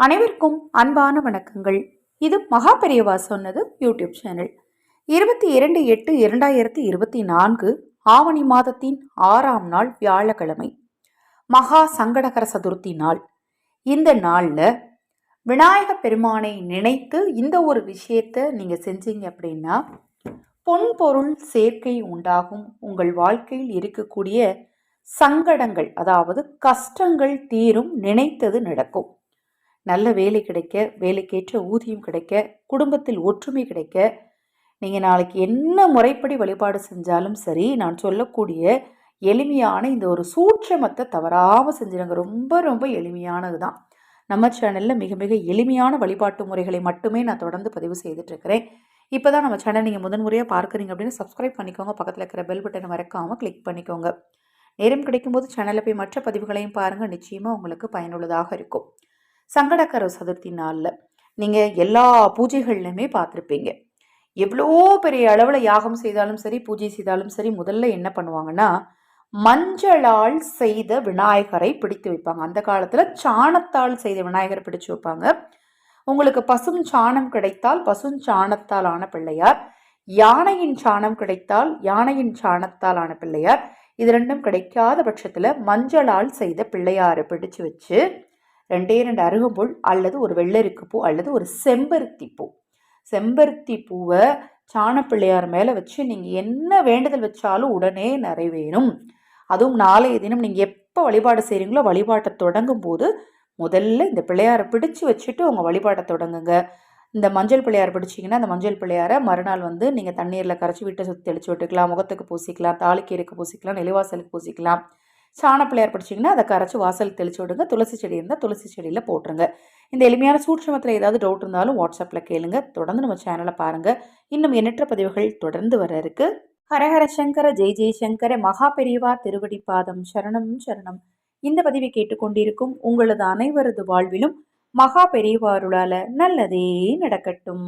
அனைவருக்கும் அன்பான வணக்கங்கள். இது மகா பெரியவா சொன்னது யூடியூப் சேனல். இருபத்தி இரண்டு எட்டு இரண்டாயிரத்தி இருபத்தி நான்கு ஆவணி மாதத்தின் ஆறாம் நாள் வியாழக்கிழமை. மகா சங்கடகர சதுர்த்தி நாள். இந்த நாளில் விநாயக பெருமானை நினைத்து இந்த ஒரு விஷயத்தை நீங்கள் செஞ்சீங்க அப்படின்னா பொன் பொருள் சேர்க்கை உண்டாகும். உங்கள் வாழ்க்கையில் இருக்கக்கூடிய சங்கடங்கள் அதாவது கஷ்டங்கள் தீரும் நினைத்தது நடக்கும். நல்ல வேலை கிடைக்க வேலைக்கேற்ற ஊதியம் கிடைக்க குடும்பத்தில் ஒற்றுமை கிடைக்க நீங்கள் நாளைக்கு என்ன முறைப்படி வழிபாடு செஞ்சாலும் சரி நான் சொல்லக்கூடிய எளிமையான இந்த ஒரு சூட்சமத்தை தவறாமல் செஞ்சிருங்க. ரொம்ப ரொம்ப எளிமையானது தான் நம்ம சேனலில் மிக மிக எளிமையான வழிபாட்டு முறைகளை மட்டுமே நான் தொடர்ந்து பதிவு செய்துட்ருக்கிறேன் இப்போ தான் நம்ம சேனல் நீங்கள் முதன்முறையாக பார்க்குறீங்க அப்படின்னு சப்ஸ்கிரைப் பண்ணிக்கோங்க. பக்கத்தில் இருக்கிற பெல் பட்டனை மறக்காமல் கிளிக் பண்ணிக்கோங்க. நேரம் கிடைக்கும்போது சேனலில் போய் மற்ற பதிவுகளையும் பாருங்கள் நிச்சயமாக உங்களுக்கு பயனுள்ளதாக இருக்கும். சங்கடக்கர சதுர்த்தி நாளில் நீங்கள் எல்லா பூஜைகள்லையுமே பார்த்துருப்பீங்க. எவ்வளோ பெரிய அளவில் யாகம் செய்தாலும் சரி பூஜை செய்தாலும் சரி முதல்ல என்ன பண்ணுவாங்கன்னா மஞ்சளால் செய்த விநாயகரை பிடித்து வைப்பாங்க. அந்த காலத்தில் சாணத்தால் செய்த விநாயகரை பிடிச்சு வைப்பாங்க. உங்களுக்கு பசும் சாணம் கிடைத்தால் பசும் சாணத்தால் ஆன பிள்ளையார். யானையின் சாணம் கிடைத்தால் யானையின் சாணத்தால் ஆன பிள்ளையார். இது ரெண்டும் கிடைக்காத பட்சத்தில் மஞ்சளால் செய்த பிள்ளையாரை பிடிச்சு வச்சு ரெண்டே ரெண்டு அருகம்புல் அல்லது ஒரு வெள்ளரிக்கு பூ அல்லது ஒரு செம்பருத்தி பூ. செம்பருத்தி பூவை சாணப்பிள்ளையார் மேலே வச்சு நீங்கள் என்ன வேண்டுதல் வச்சாலும் உடனே நிறைவேறும். அதுவும் நாளைய தினம் நீங்கள் எப்போ வழிபாடு செய்கிறீங்களோ வழிபாட்டை தொடங்கும் போது முதல்ல இந்த பிள்ளையாரை பிடிச்சு வச்சுட்டு உங்கள் வழிபாட்டை தொடங்குங்க. இந்த மஞ்சள் பிள்ளையார் பிடிச்சிங்கன்னா அந்த மஞ்சள் பிள்ளையாரை மறுநாள் வந்து நீங்கள் தண்ணீரில் கரைச்சி வீட்டை சுற்றி தெளிச்சு விட்டுக்கலாம் முகத்துக்கு பூசிக்கலாம் தாலிக்கீரைக்கு பூசிக்கலாம் நிலைவாசலுக்கு பூசிக்கலாம். சாணப்பிள்ளையார் பிடிச்சிங்கன்னா அதை கரைச்சி வாசல் தெளிச்சு விடுங்க. துளசி செடி இருந்தால் துளசி செடியில் போட்டுருங்க. இந்த எளிமையான சூட்சமத்தில் ஏதாவது டவுட் இருந்தாலும் வாட்ஸ்அப்பில் கேளுங்க. தொடர்ந்து நம்ம சேனலை பாருங்கள் இன்னும் எண்ணற்ற பதிவுகள் தொடர்ந்து வர இருக்கு. ஹரஹர சங்கர ஜெய் ஜெய்சங்கர மகா பெரியவா திருவடி பாதம் சரணம் சரணம். இந்த பதிவை கேட்டுக்கொண்டிருக்கும் உங்களது அனைவரது வாழ்விலும் மகா பெரியவாருளால நல்லதே நடக்கட்டும்.